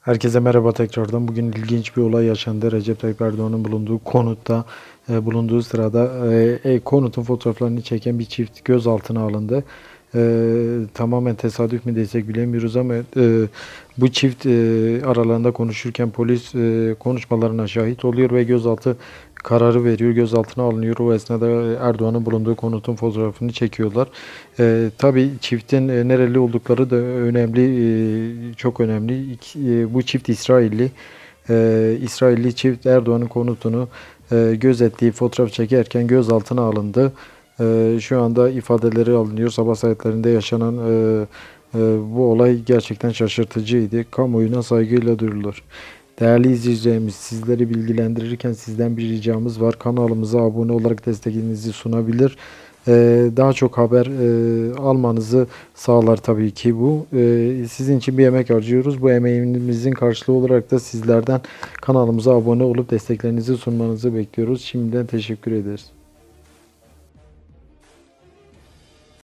Herkese merhaba tekrardan. Bugün ilginç bir olay yaşandı. Recep Tayyip Erdoğan'ın bulunduğu konutta e, bulunduğu sırada e, e, konutun fotoğraflarını çeken bir çift gözaltına alındı. E, tamamen tesadüf mü desek bilemiyoruz ama e, bu çift e, aralarında konuşurken polis e, konuşmalarına şahit oluyor ve gözaltı kararı veriyor. Gözaltına alınıyor. O esnada Erdoğan'ın bulunduğu konutun fotoğrafını çekiyorlar. E, tabii çiftin e, nereli oldukları da önemli, e, çok önemli. E, bu çift İsrailli. E, İsrailli çift Erdoğan'ın konutunu e, gözettiği fotoğraf çekerken gözaltına alındı. E, şu anda ifadeleri alınıyor. Sabah saatlerinde yaşanan e, e, bu olay gerçekten şaşırtıcıydı. Kamuoyuna saygıyla duyurulur. Değerli izleyicilerimiz, sizleri bilgilendirirken sizden bir ricamız var. Kanalımıza abone olarak destekinizi sunabilir. Ee, daha çok haber e, almanızı sağlar tabii ki bu. Ee, sizin için bir emek harcıyoruz. Bu emeğimizin karşılığı olarak da sizlerden kanalımıza abone olup desteklerinizi sunmanızı bekliyoruz. Şimdiden teşekkür ederiz.